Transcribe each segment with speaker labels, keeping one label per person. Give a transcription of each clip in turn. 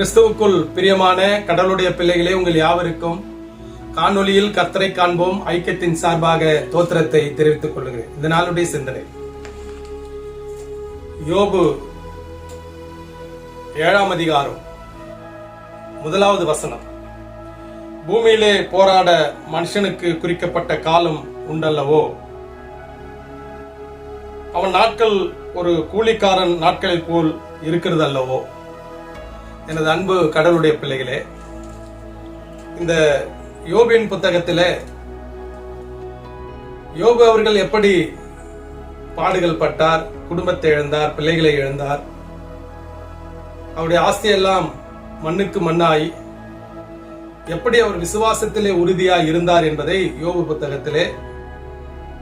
Speaker 1: கிறிஸ்துவுக்குள் பிரியமான கடவுளுடைய பிள்ளைகளே உங்கள் யாவருக்கும் காணொளியில் கத்தரை காண்போம். ஐக்கியத்தின் சார்பாக தோத்திரத்தை தெரிவித்துக் கொள்கிறேன். இந்த நாளுடைய சிந்தனை. யோபு ஏழாம் அதிகாரம் முதலாவது வசனம். பூமியிலே போராட மனுஷனுக்கு குறிக்கப்பட்ட காலம் உண்டல்லவோ? அவன் நாட்கள் ஒரு கூலிக்காரன் நாட்களை போல் இருக்கிறது அல்லவோ எனது அன்பு கடவுளுடைய பிள்ளைகளே இந்த யோபின் புத்தகத்தில் யோபு அவர்கள் எப்படி பாடுகள் பட்டார் குடும்பத்தை இழந்தார் பிள்ளைகளை இழந்தார் அவருடைய ஆஸ்தியெல்லாம் மண்ணுக்கு மண்ணாய் எப்படி அவர் விசுவாசத்திலே உறுதியாய் இருந்தார் என்பதை யோபு புத்தகத்திலே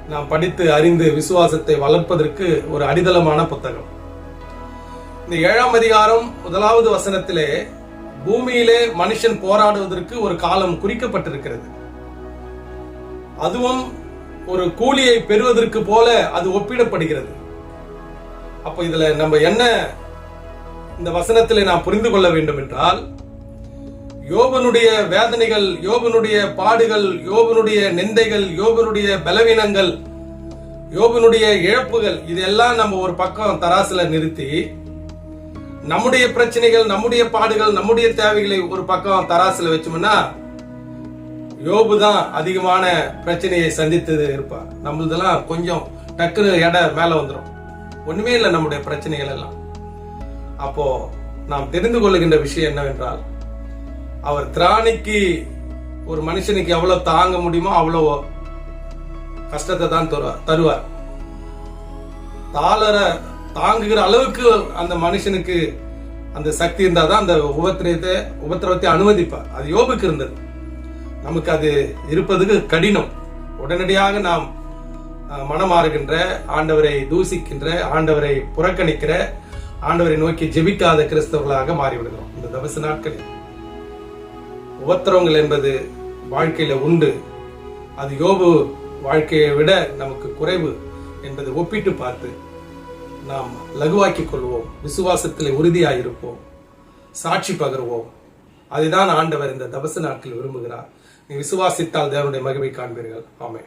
Speaker 1: நாம் படித்து அறிந்து விசுவாசத்தை வளர்ப்பதற்கு ஒரு அடித்தளமான புத்தகம். இந்த ஏழாம் அதிகாரம் முதலாவது வசனத்திலே பூமியிலே மனுஷன் போராடுவதற்கு ஒரு காலம் குறிக்கப்பட்டிருக்கிறது. அதுவும் ஒரு கூலியை பெறுவதற்கு போல அது ஒப்பிடப்படுகிறது. அப்போ இதுல நம்ம என்ன இந்த வசனத்திலே நான் புரிந்து கொள்ள வேண்டும் என்றால் யோபனுடைய வேதனைகள் யோபனுடைய பாடுகள் யோபனுடைய நிந்தைகள் யோபனுடைய பலவீனங்கள் யோபனுடைய இழப்புகள் இதெல்லாம் நம்ம ஒரு பக்கம் தராசுல நிறுத்தி நம்முடைய பிரச்சனைகள் நம்முடைய பாடுகள் நம்முடைய தேவைகளை ஒரு பக்கம் தராசுல வச்சோம்னா யோபு தான் அதிகமான பிரச்சனையை சந்தித்தது இருப்பார் நம்மளதெல்லாம் கொஞ்சம் டக்குனு எடை மேல வந்துடும் ஒண்ணுமே இல்லை நம்முடைய பிரச்சனைகள் எல்லாம். அப்போ நாம் தெரிந்து கொள்ளுகின்ற விஷயம் என்னவென்றால் அவர் திராணிக்கு ஒரு மனுஷனுக்கு எவ்வளவு தாங்க முடியுமோ அவ்வளவு கஷ்டத்தை தான் தருவார் தருவார். தாளரை தாங்குகிற அளவுக்கு அந்த மனுஷனுக்கு அந்த சக்தி இருந்தால் தான் அந்த உபத்திரத்தை உபத்திரவத்தை அனுமதிப்பார். அது யோபுக்கு இருந்தது. நமக்கு அது இருப்பதுக்கு கடினம். உடனடியாக நாம் மனமாறுகின்ற ஆண்டவரை தூசிக்கின்ற ஆண்டவரை புறக்கணிக்கிற ஆண்டவரை நோக்கி ஜெபிக்காத கிறிஸ்தவர்களாக மாறிவிடுகிறோம். இந்த தவச நாட்களில். உபத்திரவங்கள் என்பது வாழ்க்கையில உண்டு. அது யோபு வாழ்க்கையை விட நமக்கு குறைவு என்பதை ஒப்பிட்டு பார்த்து நாம் லகுவாக்கிக் கொள்வோம் விசுவாசத்தில் உறுதியாயிருப்போம் சாட்சி பகருவோம். அதுதான் ஆண்டவர் இந்த தபச நாட்களில் விரும்புகிறார். நீ விசுவாசித்தால் தேவனுடைய மகிமை காண்பீர்கள். ஆமென்.